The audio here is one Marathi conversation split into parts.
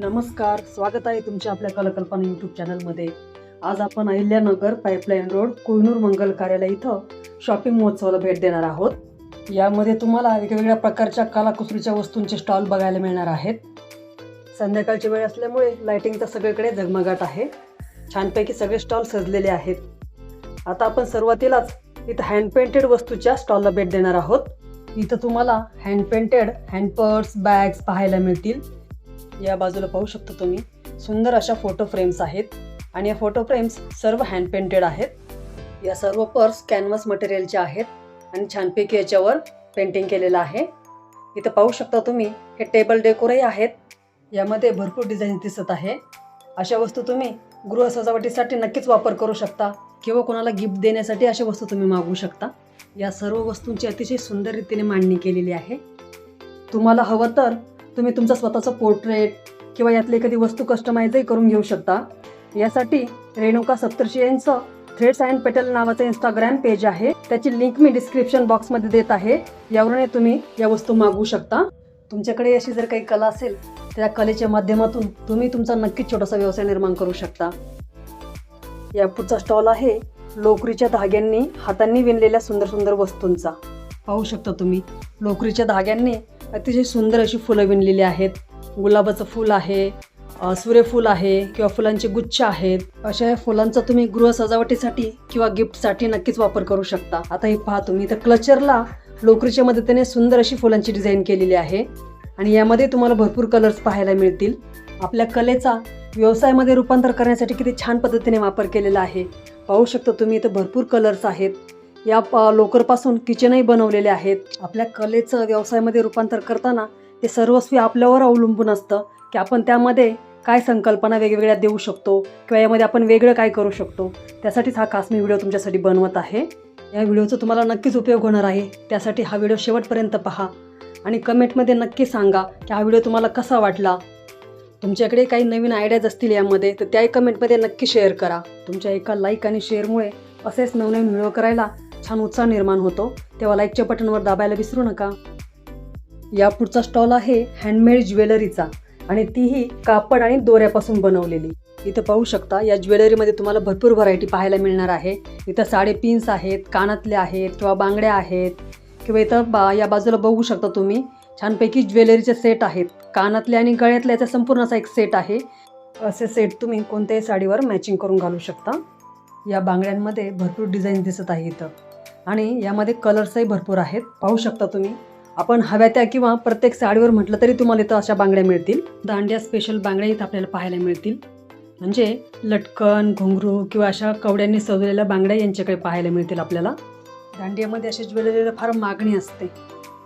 नमस्कार स्वागत आहे तुमच्या आपल्या कलाकल्पना यूट्यूब चॅनलमध्ये आज आपण अहिल्यानगर पाईपलाईन रोड कोहिनूर मंगल कार्यालय इथं शॉपिंग महोत्सवाला भेट देणार आहोत. यामध्ये तुम्हाला वेगवेगळ्या प्रकारच्या कलाकुसरीच्या वस्तूंचे स्टॉल बघायला मिळणार आहेत. संध्याकाळची वेळ असल्यामुळे लाइटिंगचा सगळीकडे झगमगाट आहे. छानपैकी सगळे स्टॉल सजलेले आहेत. आता आपण सुरुवातीलाच इथं हँड पेंटेड वस्तूच्या स्टॉलला भेट देणार आहोत. इथं तुम्हाला हँड पेंटेड बॅग्स पाहायला मिळतील. या बाजूला पाहू शकता तुम्ही. सुंदर अशा फोटो फ्रेम्स आहेत. आणि या फोटो फ्रेम्स सर्व हँड पेंटेड आहेत. या सर्व पर्स कॅनव्हास मटेरियलचे आहेत. आणि छानपैकी याच्यावर पेंटिंग केलेलं आहे. इथं पाहू शकता तुम्ही हे टेबल डेकोरही आहेत. यामध्ये भरपूर डिझाईन दिसत आहे. अशा वस्तू तुम्ही गृह सजावटीसाठी नक्कीच वापर करू शकता. किंवा कोणाला गिफ्ट देण्यासाठी अशा वस्तू तुम्ही मागवू शकता. या सर्व वस्तूंची अतिशय सुंदर रीतीने मांडणी केलेली आहे. तुम्हाला हवं तर तुम्ही तुमचं स्वतःचं पोर्ट्रेट किंवा यातली एखादी वस्तू कस्टमाइजही करून घेऊ शकता. यासाठी रेणुका सप्तर्षी यांचं थ्रेड्स अँड पेटल नावाचं इंस्टाग्राम पेज आहे. त्याची लिंक मी डिस्क्रिप्शन बॉक्समध्ये देत आहे. यावरूनही तुम्ही या वस्तू मागवू शकता. तुमच्याकडे अशी जर काही कला असेल त्या कलेच्या माध्यमातून तुम्ही तुमचा नक्कीच छोटासा व्यवसाय निर्माण करू शकता. या पुढचा स्टॉल आहे लोकरीच्या धाग्यांनी हातांनी विणलेल्या सुंदर सुंदर वस्तूंचा. पाहू शकता तुम्ही लोकरीच्या धाग्यांनी अतिशय सुंदर अशी फुलं विणलेली आहेत. गुलाबाचं फूल आहे सूर्यफूल आहे किंवा फुलांचे गुच्छ आहेत. अशा या फुलांचा तुम्ही गृह सजावटीसाठी किंवा गिफ्टसाठी नक्कीच वापर करू शकता. आता हे पहा तुम्ही तर क्लचरला लोकरीच्या मदतीने सुंदर अशी फुलांची डिझाईन केलेली आहे. आणि यामध्ये तुम्हाला भरपूर कलर्स पाहायला मिळतील. आपल्या कलेचा व्यवसायामध्ये रूपांतर करण्यासाठी किती छान पद्धतीने वापर केलेला आहे. पाहू शकता तुम्ही इथं भरपूर कलर्स आहेत. या प लोकरपासून किचनही बनवलेले आहेत. आपल्या कलेचं व्यवसायामध्ये रूपांतर करताना ते सर्वस्वी आपल्यावर अवलंबून असतं की आपण त्यामध्ये काय संकल्पना वेगवेगळ्या देऊ शकतो किंवा यामध्ये आपण वेगळं काय करू शकतो. त्यासाठीच हा खास मी व्हिडिओ तुमच्यासाठी बनवत आहे. या व्हिडिओचा तुम्हाला नक्कीच उपयोग होणार आहे. त्यासाठी हा व्हिडिओ शेवटपर्यंत पहा आणि कमेंटमध्ये नक्की सांगा की हा व्हिडिओ तुम्हाला कसा वाटला. तुमच्याकडे काही नवीन आयडियाज असतील यामध्ये तर त्याही कमेंटमध्ये नक्की शेअर करा. तुमच्या एका लाईक आणि शेअरमुळे असेच नवनवीन व्हिडिओ करायला छान उत्साह निर्माण होतो. तेव्हा लाईकच्या बटनवर दाबायला विसरू नका. या पुढचा स्टॉल आहे हँडमेड ज्वेलरीचा आणि तीही कापड आणि दोऱ्यापासून बनवलेली. इथं पाहू शकता या ज्वेलरीमध्ये तुम्हाला भरपूर व्हरायटी पाहायला मिळणार आहे. इथं साडे पिन्स आहेत कानातले आहेत किंवा बांगड्या आहेत. किंवा इथं बा या बाजूला बघू शकता तुम्ही छानपैकी ज्वेलरीचे सेट आहेत. कानातले आणि गळ्यातल्या याचा संपूर्ण असा एक सेट आहे. असे सेट तुम्ही कोणत्याही साडीवर मॅचिंग करून घालू शकता. या बांगड्यांमध्ये भरपूर डिझाईन दिसत आहे इथं. आणि यामध्ये कलर्सही भरपूर आहेत. पाहू शकता तुम्ही. आपण हव्या त्या किंवा प्रत्येक साडीवर म्हटलं तरी तुम्हाला इथं अशा बांगड्या मिळतील. दांड्या स्पेशल बांगड्या इथं आपल्याला पाहायला मिळतील. म्हणजे लटकन घुंगरू किंवा अशा कवड्यांनी सजवलेल्या बांगड्या यांच्याकडे पाहायला मिळतील आपल्याला. दांडियामध्ये अशा ज्वेलरीला फार मागणी असते.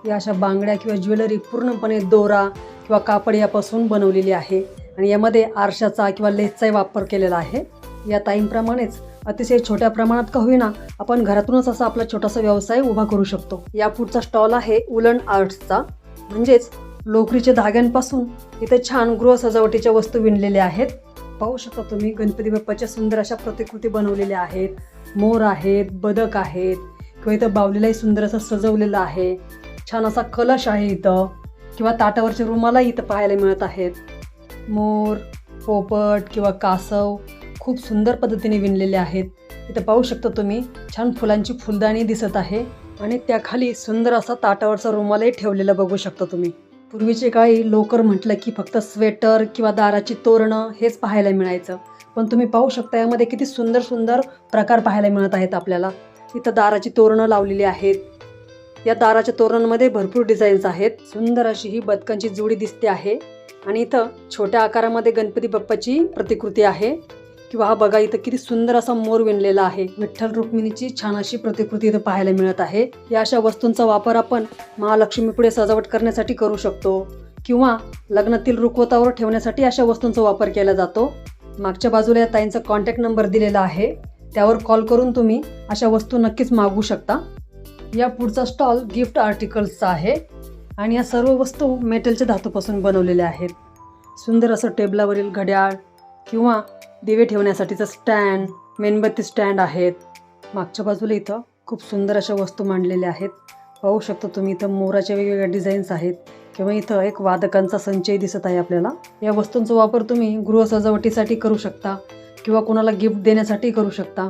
या अशा बांगड्या किंवा ज्वेलरी पूर्णपणे दोरा किंवा कापड यापासून बनवलेली आहे. आणि यामध्ये आरशाचा किंवा लेसचाही वापर केलेला आहे. या ताईंप्रमाणेच अतिशय छोट्या प्रमाणात का होईना आपण घरातूनच असा आपला छोटासा व्यवसाय उभा करू शकतो. या पुढचा स्टॉल आहे उलन आर्ट्सचा. म्हणजेच लोकरीच्या धाग्यांपासून इथे छान गृह सजावटीच्या वस्तू विणलेल्या आहेत. पाहू शकता तुम्ही गणपती बाप्पाच्या सुंदर अशा प्रतिकृती बनवलेल्या आहेत. मोर आहेत बदक आहेत किंवा इथं बावलेलाही सुंदर असं सजवलेलं आहे. छान असा कलश आहे इथं किंवा ताटावरचे रुमालाही इथं पाहायला मिळत आहेत. मोर पोपट किंवा कासव खूप सुंदर पद्धतीने विणलेले आहेत. इथं पाहू शकता तुम्ही छान फुलांची फुलदाणी दिसत आहे आणि त्याखाली सुंदर असा ताटावरचा रुमालही ठेवलेला बघू शकता तुम्ही. पूर्वीचे काळी लोकर म्हटलं की फक्त स्वेटर किंवा दाराची तोरणं हेच पाहायला मिळायचं. पण तुम्ही पाहू शकता यामध्ये किती सुंदर सुंदर प्रकार पाहायला मिळत आहेत आपल्याला. इथं दाराची तोरणं लावलेली आहेत. या दाराच्या तोरणांमध्ये भरपूर डिझाईन्स आहेत. सुंदर अशी ही बदकांची जोडी दिसते आहे. आणि इथं छोट्या आकारामध्ये गणपती बाप्पाची प्रतिकृती आहे. किंवा हा बघा इथं किती सुंदर असा मोर विणलेला आहे. विठ्ठल रुक्मिणीची छान अशी प्रतिकृती इथं पाहायला मिळत आहे. या अशा वस्तूंचा वापर आपण महालक्ष्मी पुढे सजावट करण्यासाठी करू शकतो किंवा लग्नातील रुखवतावर ठेवण्यासाठी अशा वस्तूंचा वापर केला जातो. मागच्या बाजूला या ताईंचा कॉन्टॅक्ट नंबर दिलेला आहे. त्यावर कॉल करून तुम्ही अशा वस्तू नक्कीच मागवू शकता. या पुढचा स्टॉल गिफ्ट आर्टिकल्सचा आहे आणि या सर्व वस्तू मेटलच्या धातूपासून बनवलेल्या आहेत. सुंदर असं टेबलावरील घड्याळ किंवा दिवे ठेवण्यासाठीचं स्टँड मेणबत्ती स्टँड आहेत. मागच्या बाजूला इथं खूप सुंदर अशा वस्तू मांडलेल्या आहेत. पाहू शकता तुम्ही इथं मोराच्या वेगवेगळ्या डिझाईन्स आहेत किंवा इथं एक वादकांचा संचय दिसत आहे आपल्याला. या वस्तूंचा वापर तुम्ही गृहसजावटीसाठी करू शकता किंवा कोणाला गिफ्ट देण्यासाठी करू शकता.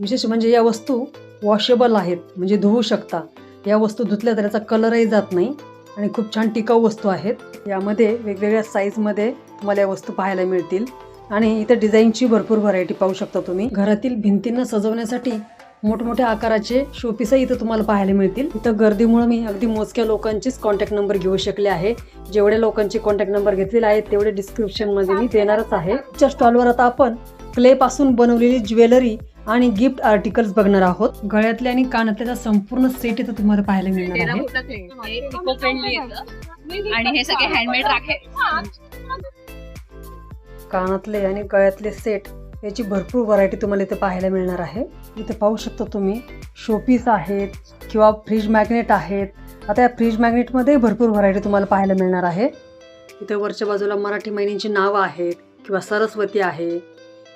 विशेष म्हणजे या वस्तू वॉशेबल आहेत म्हणजे धुवू शकता. या वस्तू धुतल्या तर याचा कलरही जात नाही आणि खूप छान टिकाऊ वस्तू आहेत. यामध्ये वेगवेगळ्या साईजमध्ये तुम्हाला या वस्तू पाहायला मिळतील. आणि इथं डिझाईनची भरपूर व्हरायटी पाहू शकता तुम्ही. घरातील भिंतींना सजवण्यासाठी मोठमोठ्या आकाराचे शोपीसही इथं तुम्हाला पाहायला मिळतील. इथं गर्दीमुळे मी अगदी मोजक्या लोकांचीच कॉन्टॅक्ट नंबर घेऊ शकले आहे. जेवढ्या लोकांचे कॉन्टॅक्ट नंबर घेतलेले आहेत तेवढे डिस्क्रिप्शनमध्ये मी देणारच आहे. च्या स्टॉलवर आता आपण क्ले पासून बनवलेली ज्वेलरी आणि गिफ्ट आर्टिकल्स बघणार आहोत. गळ्यातले आणि कानातल्याचा संपूर्ण सेट इथं तुम्हाला पाहायला मिळणार आहे. आणि हे सगळे हँडमेड राखे कानातले आणि गळ्यातले सेट याची भरपूर व्हरायटी तुम्हाला इथे पाहायला मिळणार आहे. इथे पाहू शकता तुम्ही शोपीस आहेत किंवा फ्रीज मॅग्नेट आहेत. आता या फ्रीज मॅग्नेटमध्ये भरपूर व्हरायटी तुम्हाला पाहायला मिळणार आहे. इथे वरच्या बाजूला मराठी महिन्यांची नावं आहेत किंवा सरस्वती आहे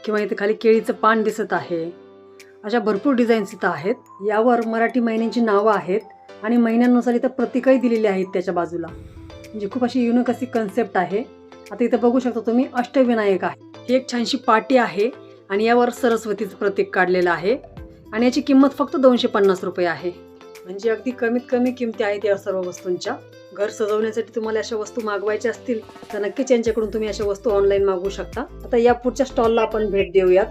किंवा इथे खाली केळीचं पान दिसत आहे. अशा भरपूर डिझाईन्स इथं आहेत. यावर मराठी महिन्यांची नावं आहेत आणि महिन्यांनुसार इथं प्रतीकही दिलेली आहेत त्याच्या बाजूला. म्हणजे खूप अशी युनिक अशी कन्सेप्ट आहे. आता इथं बघू शकता तुम्ही अष्टविनायक आहे. ही एक छानशी पाटी आहे आणि यावर सरस्वतीचं प्रतीक काढलेलं आहे. आणि याची किंमत फक्त दोनशे पन्नास रुपये आहे. म्हणजे अगदी कमीत कमी किमती आहेत या सर्व वस्तूंच्या. घर सजवण्यासाठी तुम्हाला अशा वस्तू मागवायच्या असतील तर नक्कीच यांच्याकडून तुम्ही अशा वस्तू ऑनलाईन मागवू शकता. आता या पुढच्या स्टॉलला आपण भेट देऊयात.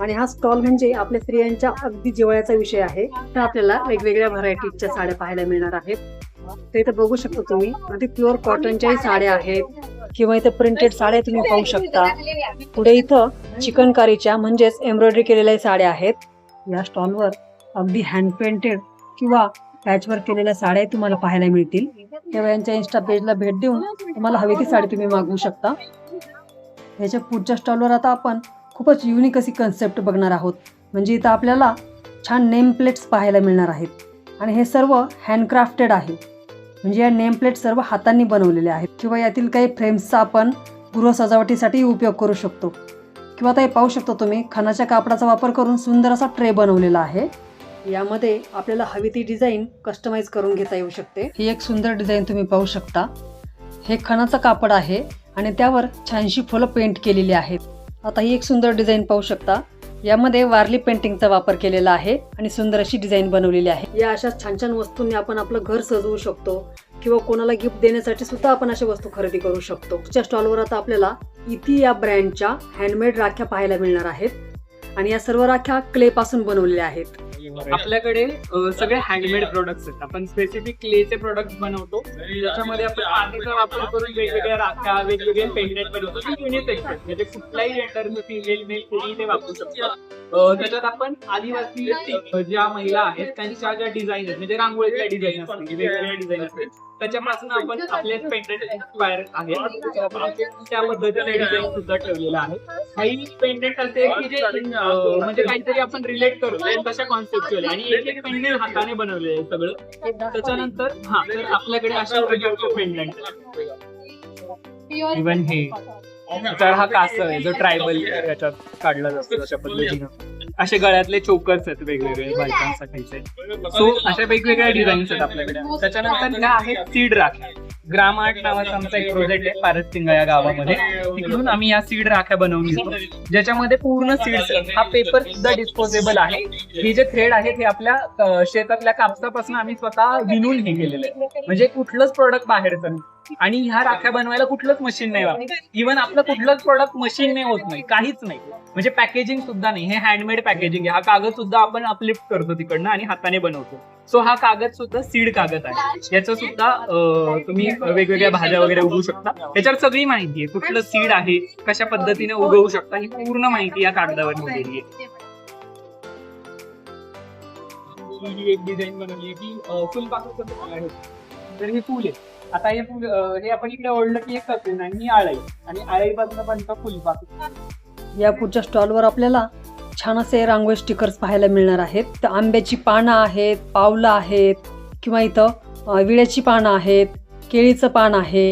आणि हा स्टॉल म्हणजे आपल्या स्त्रियांच्या अगदी जिव्हाळ्याचा विषय आहे. तर आपल्याला वेगवेगळ्या व्हरायटीच्या साड्या पाहायला मिळणार आहेत. तर इथं बघू शकता तुम्ही अगदी प्युअर कॉटनच्याही साड्या आहेत. किंवा इथं प्रिंटेड साड्या तुम्ही पाहू शकता. पुढे इथं चिकनकारीच्या म्हणजेच एम्ब्रॉयडरी केलेल्या साड्या आहेत. या स्टॉलवर अगदी हँड पेंटेड किंवा पॅचवर केलेल्या साड्या तुम्हाला पाहायला मिळतील. तेव्हा यांच्या इन्स्टा पेजला भेट देऊन तुम्हाला हवी ती साडी तुम्ही मागवू शकता. याच्या पुढच्या स्टॉलवर आता आपण खूपच युनिक अशी कन्सेप्ट बघणार आहोत. म्हणजे इथं आपल्याला छान नेम प्लेट्स पाहायला मिळणार आहेत. आणि हे सर्व हँडक्राफ्टेड आहे. म्हणजे या नेम प्लेट सर्व हातांनी बनवलेले आहेत. किंवा यातील काही फ्रेम्सचा आपण गृह सजावटीसाठी उपयोग करू शकतो. किंवा आता हे पाहू शकतो तुम्ही खणाच्या कापडाचा वापर करून सुंदर असा ट्रे बनवलेला आहे. यामध्ये आपल्याला हवी ती डिझाईन कस्टमाइज करून घेता येऊ शकते. ही एक सुंदर डिझाईन तुम्ही पाहू शकता. हे खणाचं कापड आहे आणि त्यावर छानशी फुलं पेंट केलेली आहेत. आता ही एक सुंदर डिझाईन पाहू शकता. यामध्ये वारली पेंटिंगचा वापर केलेला आहे आणि सुंदर अशी डिझाईन बनवलेली आहे. या अशा छान छान वस्तूंनी आपण आपलं घर सजवू शकतो किंवा कोणाला गिफ्ट देण्यासाठी सुद्धा आपण अशा वस्तू खरेदी करू शकतो. च्या स्टॉलवर आता आपल्याला इति या ब्रँडच्या हँडमेड राख्या पाहायला मिळणार आहेत आणि या सर्व राख्या क्ले पासून बनवलेल्या आहेत. आपल्याकडे सगळे हँडमेड प्रोडक्ट्स आहेत. आपण स्पेसिफिक क्लेचे प्रोडक्ट बनवतो. त्याच्यामध्ये आपण मातीचा वापर करून वेगवेगळ्या राख्या वेगवेगळे पेंडेंट बनवतो. ते युनिसेक्स म्हणजे कुठलाही जेंडर फिमेल मेल कोणी ते वापरू शकतो. त्याच्यात आपण आदिवासी ज्या महिला आहेत त्यांच्या ज्या डिझाईन आहेत म्हणजे रांगोळीच्या डिझाईन असतील वेगवेगळ्या डिझाईन असतील त्याच्यापासून आपण आपले पेंडेंट इन्स्पायर आहेत. त्या पद्धतीने डिझाईन सुद्धा ठेवलेला आहे. काही पेंडेंट असे की जे म्हणजे काहीतरी आपण रिलेट करतो. तशा कॉन्सेप्ट आणि एक एक पेंडेंट हाताने बनवलेलं आहे सगळं. त्याच्यानंतर हा तर आपल्याकडे अशा प्रकारचे पेंडेंट इव्हन हे तर हा कासव आहे जो ट्रायबल याच्यात काढला जातो अशा पद्धतीनं. असे गळ्यातले चोकर्स आहेत वेगवेगळे बायकांसाठीचे सो अशा वेगवेगळ्या डिझाईन्स आहेत आपल्याकडे. त्याच्यानंतर ह्या आहेत सीड राख्या. ग्राम आर्ट नावाचा आमचा एक प्रोजेक्ट आहे पारससिंगा या गावामध्ये. तिकडून आम्ही या सीड राख्या बनवून घेतो. ज्याच्यामध्ये पूर्ण सीड्स हा पेपर सुद्धा डिस्पोजेबल आहे. हे जे थ्रेड आहेत हे आपल्या शेतातल्या कापसापासून आम्ही स्वतः विणून हे केलेलं आहे. म्हणजे कुठलंच प्रोडक्ट बाहेरचं नाही. आणि ह्या राख्या बनवायला कुठलंच मशीन नाही वापरत. इव्हन आपलं कुठलंच प्रोडक्ट मशीन नाही होत नाही. काहीच नाही. म्हणजे पॅकेजिंग सुद्धा नाही. हे हँडमेड पॅकेजिंग आहे. हा कागद सुद्धा आपण अपलिफ्ट करतो तिकडनं आणि हाताने बनवतो. सो हा कागद सुद्धा सीड कागद आहे. याचं सुद्धा तुम्ही वेगवेगळ्या भाज्या वगैरे उगवू शकता. याच्यावर सगळी माहिती आहे. कुठलं सीड आहे कशा पद्धतीने उगवू शकता ही पूर्ण माहिती या कागदावर लिहिलेली आहे. ही एक डिझाईन बनवली आहे की फुलपाखरूचं फूल आहे. तर हे फुल आहे. आता हे फुल हे आपण इकडे ओढलं की एक कपून आणि ही आळई. आणि आळईपासून बनतं फुलपाखरू या पुढच्या स्टॉलवर आपल्याला छान असे रांगोळी स्टिकर्स पाहायला मिळणार आहेत. तर आंब्याची पानं आहेत पावलं आहेत किंवा इथं विड्याची पानं आहेत केळीचं पान आहे.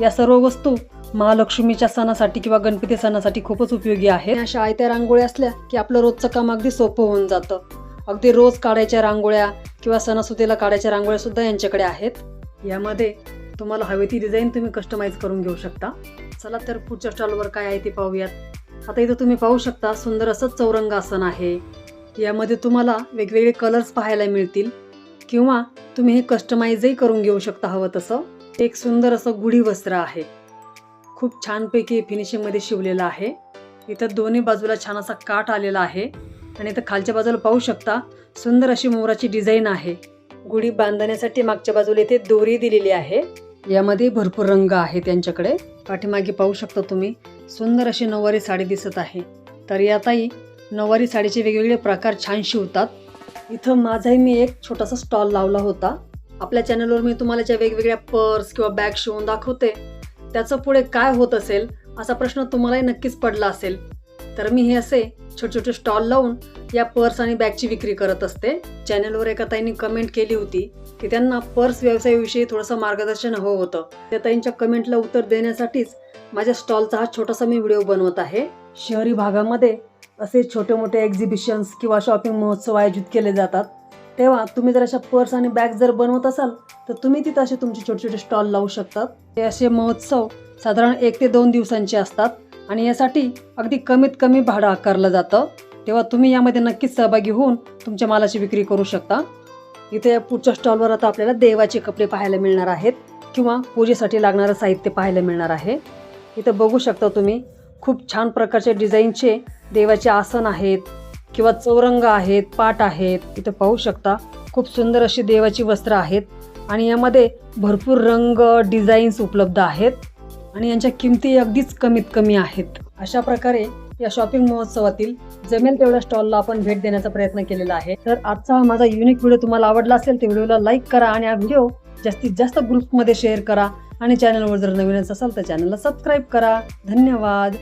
या सर्व वस्तू महालक्ष्मीच्या सणासाठी किंवा गणपती सणासाठी खूपच उपयोगी आहे अशा आयत्या रांगोळ्या असल्या की आपलं रोजचं काम अगदी सोपं होऊन जातं. अगदी रोज काढायच्या रांगोळ्या किंवा सणासुदीला काढायच्या रांगोळ्या सुद्धा यांच्याकडे आहेत. यामध्ये तुम्हाला हवी ती डिझाईन तुम्ही कस्टमाइज करून घेऊ शकता. चला तर पुढच्या स्टॉलवर काय आहे ते पाहूयात. आता इथं तुम्ही पाहू शकता सुंदर असं चौरंग आसन आहे. यामध्ये तुम्हाला वेगवेगळे कलर्स पाहायला मिळतील. किंवा तुम्ही हे कस्टमाइजही करून घेऊ शकता हवं तसं. एक सुंदर असं गुढी वस्त्र आहे. खूप छानपैकी फिनिशिंगमध्ये शिवलेलं आहे. इथं दोन्ही बाजूला छान असा काठ आलेला आहे. आणि इथं खालच्या बाजूला पाहू शकता सुंदर अशी मोराची डिझाईन आहे. गुढी बांधण्यासाठी मागच्या बाजूला इथे दोरी दिलेली आहे. यामध्ये भरपूर रंग आहे त्यांच्याकडे. पाठीमागे पाहू शकता तुम्ही. सुंदर अशी नऊवारी साडी दिसत आहे. तर यातही नऊवारी साडीचे वेगवेगळे प्रकार छान शिवतात इथं माझाही मी एक छोटासा स्टॉल लावला होता. आपल्या चॅनलवर मी तुम्हाला ज्या वेगवेगळ्या पर्स किंवा बॅग शिवून दाखवते त्याचं पुढे काय होत असेल असा प्रश्न तुम्हालाही नक्कीच पडला असेल. तर मी हे असे छोटे छोटे स्टॉल लावून या पर्स आणि बॅगची विक्री करत असते. चॅनलवर एका ताईंनी कमेंट केली होती की त्यांना पर्स व्यवसायाविषयी थोडंसं मार्गदर्शन हवं होतं. त्या ताईंच्या कमेंटला उत्तर देण्यासाठीच माझ्या स्टॉलचा हा छोटासा मी व्हिडिओ बनवत आहे. शहरी भागामध्ये असे छोटे मोठे एक्झिबिशन्स किंवा शॉपिंग महोत्सव आयोजित केले जातात. तेव्हा तुम्ही जर अशा पर्स आणि बॅग जर बनवत असाल तर तुम्ही तिथं असे तुमचे छोटे छोटे स्टॉल लावू शकतात. हे असे महोत्सव साधारण एक ते दोन दिवसांचे असतात आणि यासाठी अगदी कमीत कमी भाडं आकारलं जातं. तेव्हा तुम्ही यामध्ये नक्कीच सहभागी होऊन तुमच्या मालाची विक्री करू शकता. इथे या पुढच्या स्टॉलवर आता आपल्याला देवाचे कपडे पाहायला मिळणार आहेत किंवा पूजेसाठी लागणारं साहित्य पाहायला मिळणार आहे. इथं बघू शकता तुम्ही खूप छान प्रकारचे डिझाईनचे देवाचे आसन आहेत किंवा चौरंग आहेत पाट आहेत इथं पाहू शकता खूप सुंदर अशी देवाची वस्त्र आहेत. आणि यामध्ये भरपूर रंग डिझाईन्स उपलब्ध आहेत आणि यांच्या किमती अगदीच कमीत कमी आहेत. अशा प्रकारे या शॉपिंग महोत्सवातील जमेल तेवढ्या स्टॉलला आपण भेट देण्याचा प्रयत्न केलेला आहे. तर आजचा हा माझा युनिक व्हिडिओ तुम्हाला आवडला असेल तर व्हिडिओला लाईक करा आणि हा व्हिडिओ जास्तीत जास्त ग्रुपमध्ये शेअर करा. आणि चॅनलवर जर नवीनच असाल तर चॅनलला सबस्क्राईब करा. धन्यवाद.